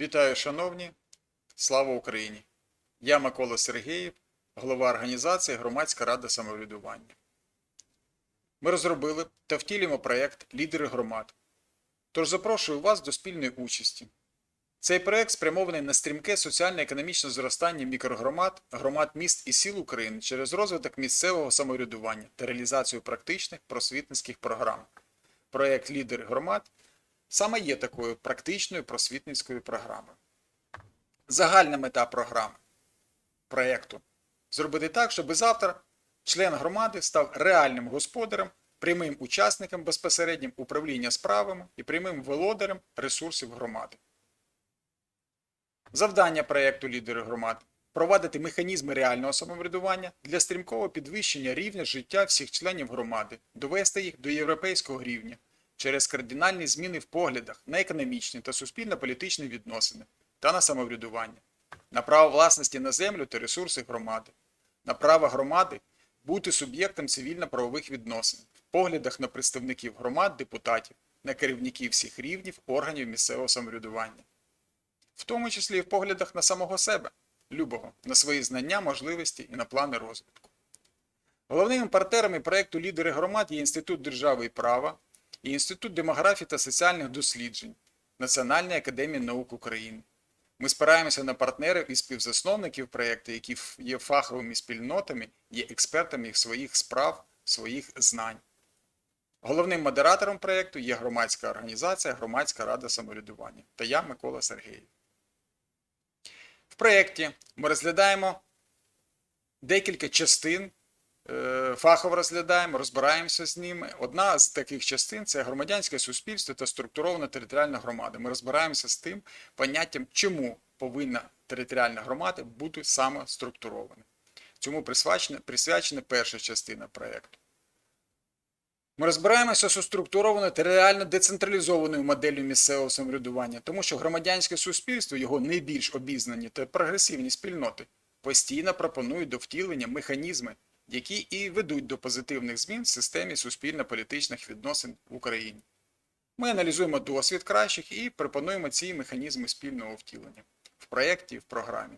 Вітаю, шановні! Слава Україні! Я Микола Сергіїв, голова організації Громадська рада самоврядування. Ми розробили та втілюємо проєкт Лідери громад. Тож запрошую вас до спільної участі. Цей проєкт спрямований на стрімке соціально-економічне зростання мікрогромад, громад міст і сіл України через розвиток місцевого самоврядування та реалізацію практичних просвітницьких програм. Проєкт Лідери громад саме є такою практичною просвітницькою програмою. Загальна мета програми проєкту зробити так, щоб завтра член громади став реальним господарем, прямим учасником безпосереднім управління справами і прямим володарем ресурсів громади. Завдання проєкту лідери громад провадити механізми реального самоврядування для стрімкого підвищення рівня життя всіх членів громади, довести їх до європейського рівня через кардинальні зміни в поглядах на економічні та суспільно-політичні відносини та на самоврядування, на право власності на землю та ресурси громади, на право громади бути суб'єктом цивільно-правових відносин, в поглядах на представників громад, депутатів, на керівників всіх рівнів органів місцевого самоврядування, в тому числі і в поглядах на самого себе, любого, на свої знання, можливості і на плани розвитку. Головними партнерами проєкту Лідери громад є Інститут держави і права і Інститут демографії та соціальних досліджень Національної академії наук України. Ми спираємося на партнерів і співзасновників проєкту, які є фаховими спільнотами, є експертами своїх справ, своїх знань. Головним модератором проєкту є громадська організація Громадська рада самоврядування та я, Микола Сергіїв. В проєкті ми розглядаємо декілька частин, фахово розглядаємо, розбираємося з ними. Одна з таких частин це громадянське суспільство та структурована територіальна громада. Ми розбираємося з тим поняттям, чому повинна територіальна громада бути саме структурована. Цьому присвячена, присвячена перша частина проєкту. Ми розбираємося з структурованою та реально децентралізованою моделлю місцевого самоврядування, тому що громадянське суспільство, його найбільш обізнані та прогресивні спільноти, постійно пропонують до втілення механізми, які і ведуть до позитивних змін в системі суспільно-політичних відносин в Україні. Ми аналізуємо досвід кращих і пропонуємо ці механізми спільного втілення в проєкті в програмі.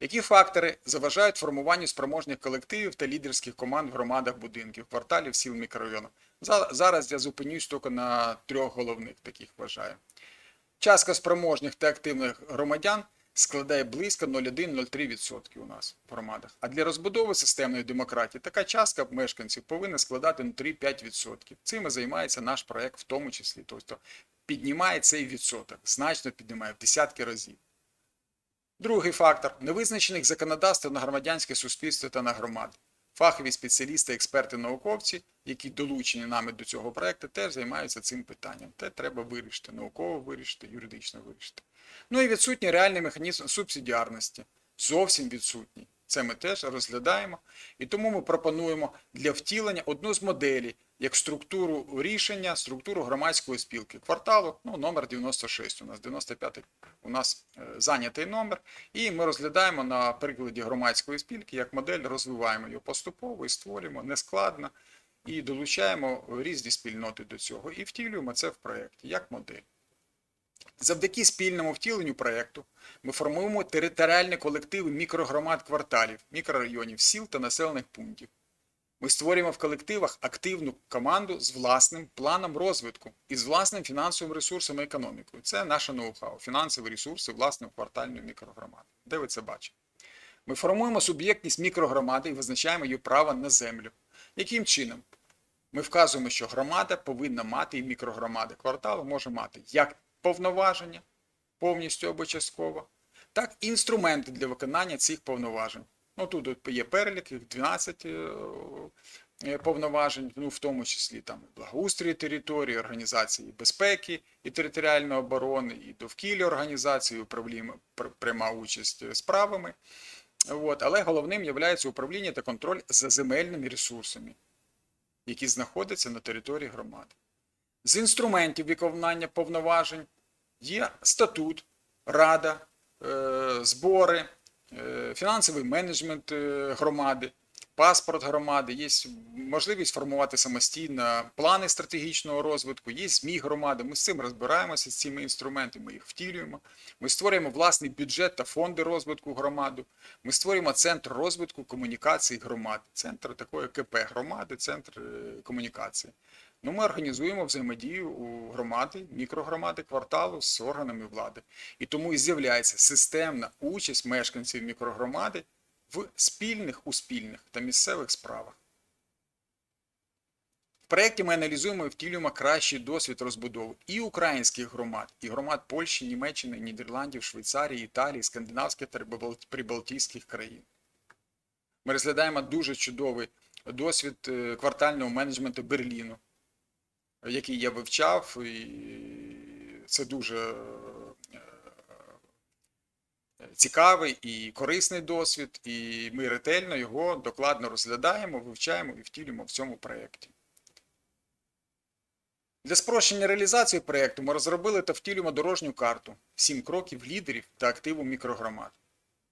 Які фактори заважають формуванню спроможних колективів та лідерських команд в громадах будинків, кварталів, сіл, мікрорайонів? Зараз я зупинюсь тільки на трьох головних таких вважаю. Частка спроможних та активних громадян складає близько 0,1-0,3% у нас в громадах. А для розбудови системної демократії така частка мешканців повинна складати ну, 3-5%. Цим і займається наш проект в тому числі. Тобто піднімає цей відсоток, значно піднімає в десятки разів. Другий фактор невизначених законодавств на громадянське суспільство та на громади. Фахові спеціалісти, експерти, науковці, які долучені нами до цього проекту, теж займаються цим питанням. Те треба вирішити, науково вирішити, юридично вирішити. Ну і відсутній реальний механізм субсидіарності. Зовсім відсутній. Це ми теж розглядаємо. І тому ми пропонуємо для втілення одну з моделей, як структуру рішення, структуру громадської спілки. Кварталу, ну, номер 96 у нас, 95 у нас е, зайнятий номер. І ми розглядаємо на прикладі громадської спілки, як модель розвиваємо його поступово і створюємо нескладно і долучаємо різні спільноти до цього. І втілюємо це в проєкті як модель. Завдяки спільному втіленню проєкту ми формуємо територіальні колективи мікрогромад кварталів, мікрорайонів, сіл та населених пунктів. Ми створюємо в колективах активну команду з власним планом розвитку і з власним фінансовим ресурсом і економікою. Це наше ноу-хау, фінансові ресурси власної квартальної мікрогромади. Де ви це бачите? Ми формуємо суб'єктність мікрогромади і визначаємо її право на землю. Яким чином? Ми вказуємо, що громада повинна мати і мікрогромади кварталу може мати як повноваження повністю або частково, так і інструменти для виконання цих повноважень. Ну тут є перелік, їх 12 е, е, повноважень, ну в тому числі там благоустрій території, організації безпеки і територіальної оборони, і довкілля організації, управління пряма участь справами. От. Але головним є управління та контроль за земельними ресурсами, які знаходяться на території громади. З інструментів виконання повноважень є статут, рада, е, збори, е, фінансовий менеджмент е, громади, паспорт громади, є можливість формувати самостійно плани стратегічного розвитку, є ЗМІ громади. Ми з цим розбираємося з цими інструментами, ми їх втілюємо. Ми створюємо власний бюджет та фонди розвитку громади. Ми створюємо центр розвитку комунікації громад, центр такої КП громади, центр комунікації. Ну, ми організуємо взаємодію у громади, мікрогромади, кварталу з органами влади. І тому і з'являється системна участь мешканців мікрогромади в спільних, успільних та місцевих справах. В проєкті ми аналізуємо і втілюємо кращий досвід розбудови і українських громад, і громад Польщі, Німеччини, Нідерландів, Швейцарії, Італії, скандинавських та прибалтійських країн. Ми розглядаємо дуже чудовий досвід е, квартального менеджменту Берліну, який я вивчав, і це дуже е, цікавий і корисний досвід, і ми ретельно його докладно розглядаємо, вивчаємо і втілюємо в цьому проєкті. Для спрощення реалізації проєкту ми розробили та втілюємо дорожню карту «Сім кроків лідерів та активу мікрогромад.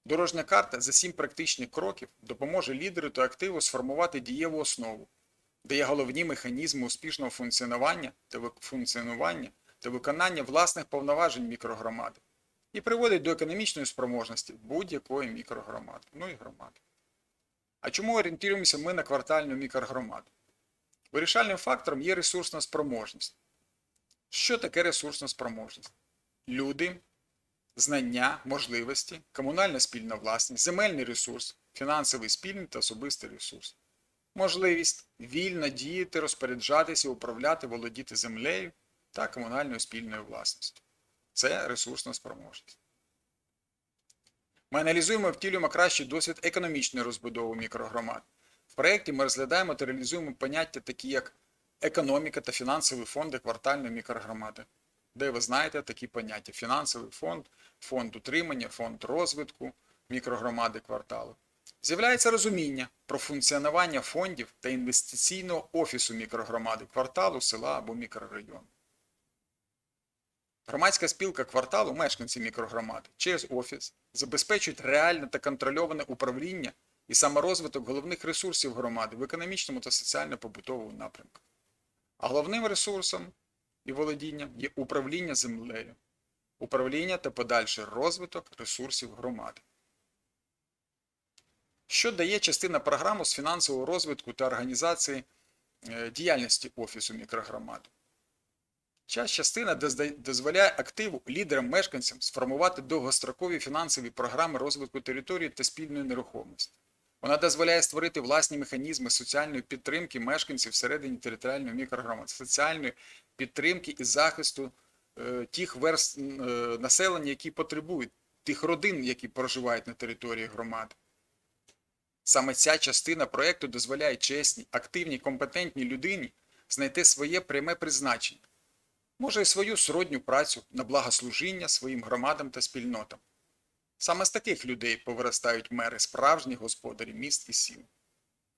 Дорожня карта за сім практичних кроків допоможе лідеру та активу сформувати дієву основу, де є головні механізми успішного функціонування та функціонування та виконання власних повноважень мікрогромади і приводить до економічної спроможності будь-якої мікрогромади, ну і громади. А чому орієнтуємося ми на квартальну мікрогромаду? Вирішальним фактором є ресурсна спроможність. Що таке ресурсна спроможність? Люди, знання, можливості, комунальна спільна власність, земельний ресурс, фінансовий спільний та особистий ресурс. Можливість вільно діяти, розпоряджатися, управляти, володіти землею та комунальною спільною власністю. Це ресурсна спроможність. Ми аналізуємо і втілюємо кращий досвід економічної розбудови мікрогромад. В проєкті ми розглядаємо та реалізуємо поняття такі, як економіка та фінансові фонди квартальної мікрогромади, де ви знаєте такі поняття: фінансовий фонд, фонд утримання, фонд розвитку мікрогромади кварталу. З'являється розуміння про функціонування фондів та інвестиційного офісу мікрогромади кварталу, села або мікрорайону. Громадська спілка кварталу, мешканці мікрогромади через офіс забезпечують реальне та контрольоване управління і саморозвиток головних ресурсів громади в економічному та соціально-побутовому напрямку. А головним ресурсом і володінням є управління землею, управління та подальший розвиток ресурсів громади. Що дає частина програми з фінансового розвитку та організації е, діяльності Офісу мікрогромади? Ця частина дозволяє активу лідерам мешканцям сформувати довгострокові фінансові програми розвитку території та спільної нерухомості. Вона дозволяє створити власні механізми соціальної підтримки мешканців всередині територіальної мікрогромади, соціальної підтримки і захисту е, тих верст е, населення, які потребують, тих родин, які проживають на території громади. Саме ця частина проєкту дозволяє чесній, активній, компетентній людині знайти своє пряме призначення може і свою сродню працю на благослужіння своїм громадам та спільнотам. Саме з таких людей повиростають мери справжніх господарів міст і сіл.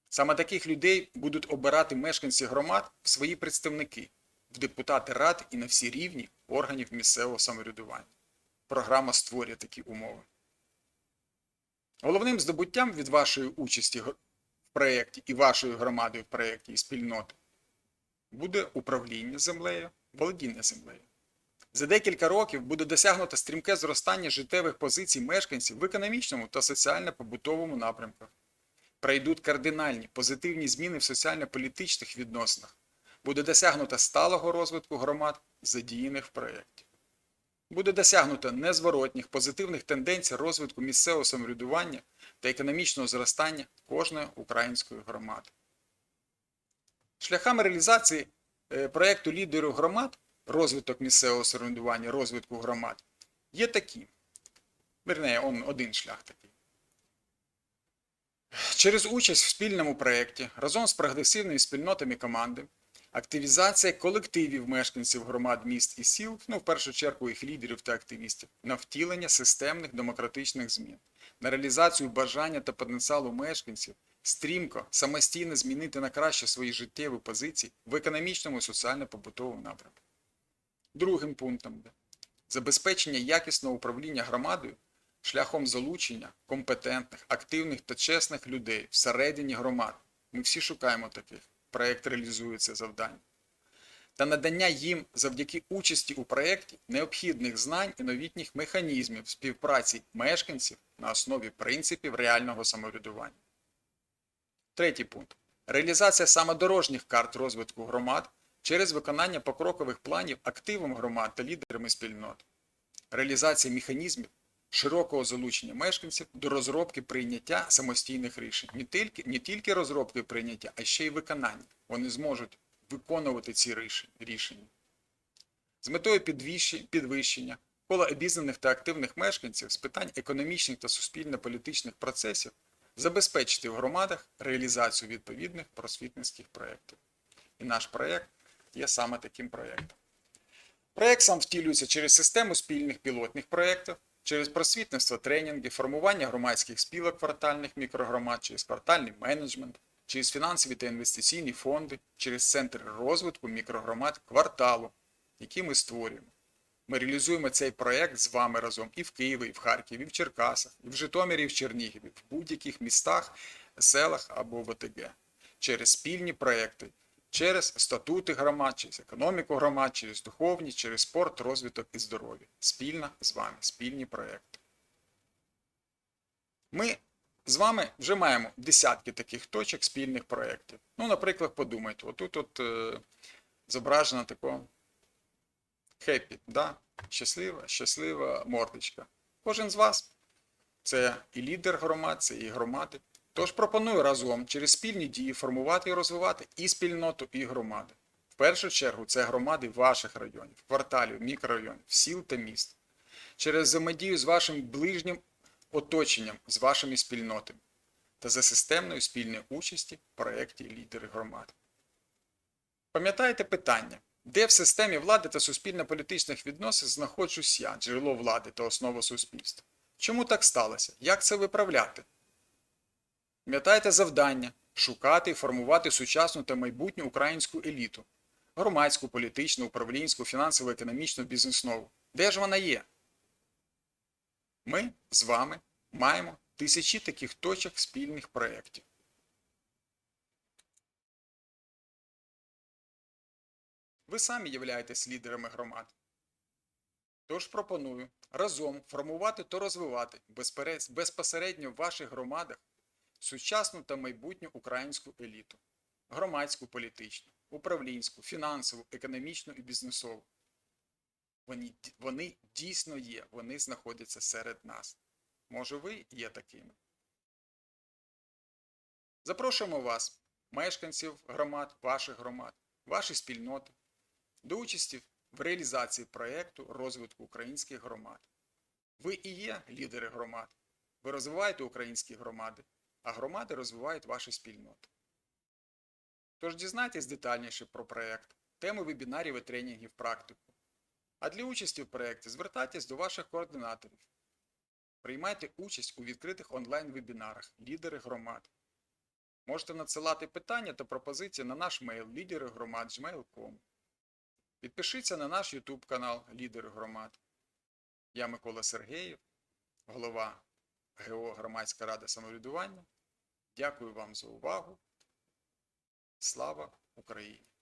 Саме таких людей будуть обирати мешканці громад в свої представники, в депутати рад і на всі рівні органів місцевого самоврядування. Програма створює такі умови. Головним здобуттям від вашої участі в проєкті і вашої громади в проєкті і спільноти буде управління землею, володіння землею. За декілька років буде досягнуто стрімке зростання життєвих позицій мешканців в економічному та соціально-побутовому напрямках. Пройдуть кардинальні позитивні зміни в соціально-політичних відносинах. Буде досягнуто сталого розвитку громад, задіяних в проєкті. Буде досягнуто незворотніх позитивних тенденцій розвитку місцевого самоврядування та економічного зростання кожної української громади. Шляхами реалізації е, проєкту лідерів громад, розвиток місцевого самоврядування, розвитку громад, є такі. Вернее, он один шлях такий. Через участь в спільному проєкті разом з прогресивними спільнотами команди, активізація колективів мешканців громад міст і сіл, ну в першу чергу їх лідерів та активістів, на втілення системних демократичних змін, на реалізацію бажання та потенціалу мешканців стрімко, самостійно змінити на краще свої життєві позиції в економічному і соціально-побутовому напрямку. Другим пунктом забезпечення якісного управління громадою шляхом залучення компетентних, активних та чесних людей всередині громад. Ми всі шукаємо таких. Проєкт реалізує це завдання. Та надання їм завдяки участі у проєкті необхідних знань і новітніх механізмів співпраці мешканців на основі принципів реального самоврядування. Третій пункт. Реалізація саме дорожніх карт розвитку громад через виконання покрокових планів активом громад та лідерами спільнот. Реалізація механізмів широкого залучення мешканців до розробки прийняття самостійних рішень. Не тільки, не тільки розробки прийняття, а ще й виконання. Вони зможуть виконувати ці рішення. З метою підвищення кола обізнаних та активних мешканців з питань економічних та суспільно-політичних процесів забезпечити в громадах реалізацію відповідних просвітницьких проєктів. І наш проєкт є саме таким проєктом. Проєкт сам втілюється через систему спільних пілотних проєктів, через просвітництво тренінги, формування громадських спілок квартальних мікрогромад, через квартальний менеджмент, через фінансові та інвестиційні фонди, через центри розвитку мікрогромад кварталу, які ми створюємо. Ми реалізуємо цей проєкт з вами разом і в Києві, і в Харкові, і в Черкасах, і в Житомирі, і в Чернігові, в будь-яких містах, селах або в ОТГ. Через спільні проєкти, через статути громад, через економіку громад, через духовність, через спорт, розвиток і здоров'я. Спільно з вами, спільні проєкти. Ми з вами вже маємо десятки таких точок спільних проєктів. Ну, наприклад, подумайте, отут от, е, зображена така хеппі, да? щаслива, щаслива мордочка. Кожен з вас це і лідер громад, це і громади. Тож пропоную разом через спільні дії формувати і розвивати і спільноту, і громади. В першу чергу це громади ваших районів, кварталів, мікрорайонів, сіл та міст. Через взаємодію з вашим ближнім оточенням, з вашими спільнотами та за системною спільної участі в проєкті Лідери громад. Пам'ятаєте питання, де в системі влади та суспільно-політичних відносин знаходжусь я, джерело влади та основа суспільства? Чому так сталося? Як це виправляти? Пам'ятаєте завдання шукати і формувати сучасну та майбутню українську еліту, громадську, політичну, управлінську, фінансово-економічну, бізнеснову. Де ж вона є? Ми з вами маємо тисячі таких точок спільних проєктів. Ви самі являєтесь лідерами громад. Тож пропоную разом формувати та розвивати безпосередньо в ваших громадах сучасну та майбутню українську еліту, громадську політичну, управлінську, фінансову, економічну і бізнесову. Вони, вони дійсно є, вони знаходяться серед нас. Може, ви є такими. Запрошуємо вас, мешканців громад, ваших громад, ваші спільноти, до участі в реалізації проєкту розвитку українських громад. Ви і є лідери громад. Ви розвиваєте українські громади, а громади розвивають ваші спільноти. Тож дізнайтесь детальніше про проєкт, теми вебінарів і тренінгів практику. А для участі в проєкті звертайтесь до ваших координаторів. Приймайте участь у відкритих онлайн-вебінарах Лідери громад. Можете надсилати питання та пропозиції на наш мейл лідери громад gmail.com. Підпишіться на наш YouTube канал Лідери громад. Я Микола Сергеєв, голова ГО Громадська рада самоврядування. Дякую вам за увагу. Слава Україні!